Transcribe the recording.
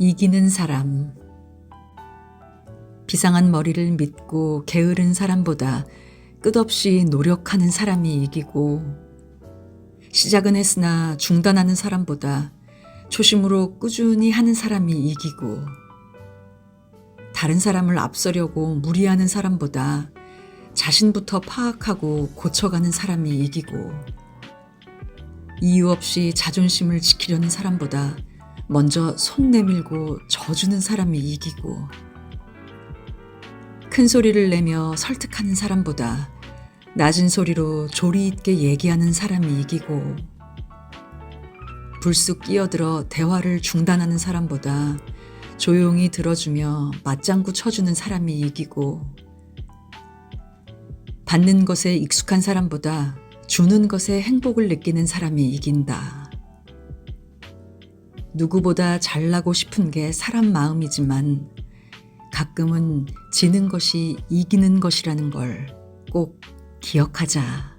이기는 사람. 비상한 머리를 믿고 게으른 사람보다 끝없이 노력하는 사람이 이기고, 시작은 했으나 중단하는 사람보다 초심으로 꾸준히 하는 사람이 이기고, 다른 사람을 앞서려고 무리하는 사람보다 자신부터 파악하고 고쳐가는 사람이 이기고, 이유 없이 자존심을 지키려는 사람보다 먼저 손 내밀고 져주는 사람이 이기고, 큰 소리를 내며 설득하는 사람보다 낮은 소리로 조리 있게 얘기하는 사람이 이기고, 불쑥 끼어들어 대화를 중단하는 사람보다 조용히 들어주며 맞장구 쳐주는 사람이 이기고, 받는 것에 익숙한 사람보다 주는 것에 행복을 느끼는 사람이 이긴다. 누구보다 잘나고 싶은 게 사람 마음이지만 가끔은 지는 것이 이기는 것이라는 걸 꼭 기억하자.